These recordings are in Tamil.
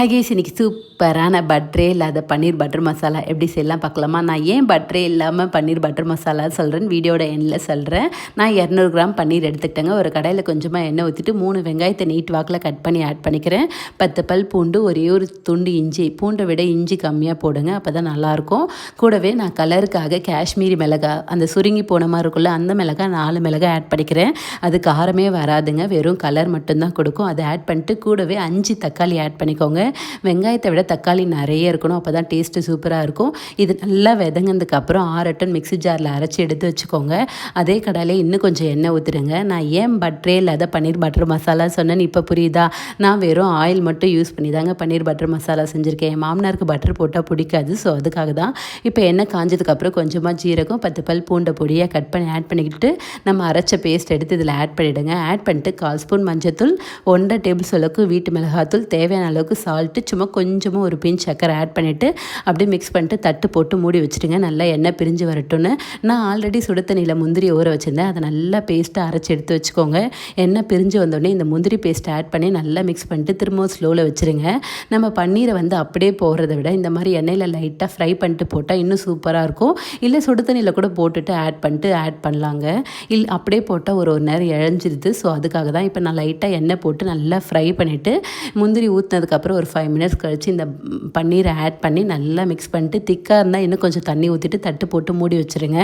ஹகேஸ் இன்னைக்கு சூப்பரான பட்டரே இல்லாத பன்னீர் பட்டர் மசாலா எப்படி செய்யலாம் பார்க்கலாமா? நான் ஏன் பட்டரே இல்லாமல் பன்னீர் பட்டர் மசாலா சொல்கிறேன் வீடியோட எண்ணில் சொல்கிறேன் நான் இரநூறு கிராம் பன்னீர் எடுத்துக்கிட்டேங்க. ஒரு கடையில் கொஞ்சமாக எண்ணெய் ஊற்றிட்டு மூணு வெங்காயத்தை நீட் வாக்கில் கட் பண்ணி ஆட் பண்ணிக்கிறேன். பத்து பல் பூண்டு ஒரே ஒரு துண்டு இஞ்சி. பூண்டை விட இஞ்சி கம்மியாக போடுங்க. அப்போ தான் நல்லாயிருக்கும். கூடவே நான் கலருக்காக காஷ்மீரி மிளகா அந்த சுருங்கி போன மாதிரி இருக்குல்ல அந்த மிளகா நாலு மிளகாய் ஆட் பண்ணிக்கிறேன். அது காரமே வராதுங்க. வெறும் கலர் மட்டும்தான் கொடுக்கும். அதை ஆட் பண்ணிட்டு கூடவே அஞ்சு தக்காளி ஆட் பண்ணிக்கோங்க. வெங்காயத்தை விட தக்காளி நிறைய இருக்கணும் அப்போ தான் டேஸ்ட்டு சூப்பராக இருக்கும். இது நல்லா விதங்கினதுக்கப்புறம் ஆரட்டன் ஆறட்டன் மிக்ஸி ஜாரில் அரைச்சி எடுத்து வச்சுக்கோங்க. அதே கடாயில் இன்னும் கொஞ்சம் எண்ணெய் ஊற்றுடுங்க நான் ஏன் பட்டரே இல்லாத பன்னீர் பட்டர் மசாலா சொன்னேன்னு இப்போ புரியுதா? நான் வெறும் ஆயில் மட்டும் யூஸ் பண்ணி தாங்க பன்னீர் பட்டர் மசாலா செஞ்சுருக்கேன். என் மாமனாருக்கு பட்டர் போட்டால் பிடிக்காது ஸோ அதுக்காக தான் இப்போ எண்ணெய் காஞ்சதுக்கப்புறம் கொஞ்சமாக ஜீரகம் பத்து பல் பூண்டை பொடியாக கட் பண்ணி ஆட் பண்ணிக்கிட்டு நம்ம அரைச்ச பேஸ்ட் எடுத்து இதில் ஆட் பண்ணிவிடுங்க ஆட் பண்ணிட்டு கால் ஸ்பூன் மஞ்சத்தூள் ஒன்றரை டேபிள் அளவுக்கு வீட்டு மிளகாத்தூள் தேவையான அளவுக்கு சால்ட்டு சும்மா கொஞ்சமாக ஒரு பிஞ்ச் சக்கரை ஆட் பண்ணிவிட்டு அப்படியே மிக்ஸ் பண்ணிட்டு தட்டு போட்டு மூடி வச்சுடுங்க. நல்லா எண்ணெய் பிரிஞ்சு வரட்டும்னு. நான் ஆல்ரெடி சுடு தண்ணியில் முந்திரி ஊற வச்சுருந்தேன். அதை நல்லா பேஸ்ட்டாக அரைச்சி எடுத்து வச்சுக்கோங்க. எண்ணெய் பிரிஞ்சு வந்தோடனே இந்த முந்திரி பேஸ்ட்டை ஆட் பண்ணி நல்லா மிக்ஸ் பண்ணிட்டு திரும்பவும் ஸ்லோவில் வச்சுருங்க. நம்ம பன்னீரை வந்து அப்படியே போகிறத விட இந்த மாதிரி எண்ணெயில் லைட்டாக ஃப்ரை பண்ணிட்டு போட்டால் இன்னும் சூப்பராக இருக்கும். இல்லை சுடு தண்ணியில் கூட போட்டுட்டு ஆட் பண்ணிட்டு ஆட் பண்ணலாங்க. இல் அப்படியே போட்டால் ஒரு ஒரு நேரம் இழஞ்சிருது. ஸோ அதுக்காக தான் இப்போ நான் லைட்டாக எண்ணெய் போட்டு நல்லா ஃப்ரை பண்ணிவிட்டு முந்திரி ஊற்றினதுக்கப்புறம் ஒரு ஃபைவ் மினிட்ஸ் கழித்து இந்த பன்னீரை ஆட் பண்ணி நல்லா மிக்ஸ் பண்ணிட்டு திக்காக இருந்தால் இன்னும் கொஞ்சம் தண்ணி ஊற்றிட்டு தட்டு போட்டு மூடி வச்சுருங்க.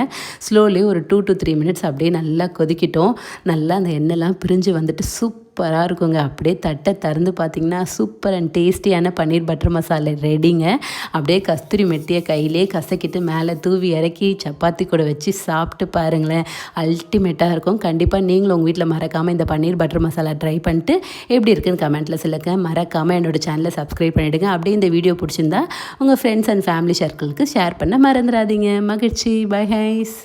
ஸ்லோலி ஒரு டூ டு த்ரீ மினிட்ஸ் அப்படியே நல்லா கொதிக்கிட்டோம். நல்லா அந்த எண்ணெய்லாம் பிரிஞ்சு வந்துட்டு சூப் சூப்பராக இருக்குங்க. அப்படியே தட்டை திறந்து பார்த்தீங்கன்னா சூப்பர் அண்ட் டேஸ்டியான பன்னீர் பட்டர் மசாலா ரெடிங்க அப்படியே கஸ்தூரி மெட்டியை கையிலே கசக்கிட்டு மேலே தூவி இறக்கி சப்பாத்தி கூட வச்சு சாப்பிட்டு பாருங்களேன். அல்டிமேட்டாக இருக்கும். கண்டிப்பாக நீங்களும் உங்கள் வீட்டில் மறக்காமல் இந்த பன்னீர் பட்டர் மசாலா ட்ரை பண்ணிட்டு எப்படி இருக்குன்னு கமெண்ட்டில் சொல்லுங்க. மறக்காமல் என்னோடய சேனலை சப்ஸ்கிரைப் பண்ணிவிடுங்க அப்படியே இந்த வீடியோ பிடிச்சிருந்தா உங்கள் ஃப்ரெண்ட்ஸ் அண்ட் ஃபேமிலி சர்க்கிளுக்கு ஷேர் பண்ண மறந்துடாதீங்க. மகிழ்ச்சி. By highs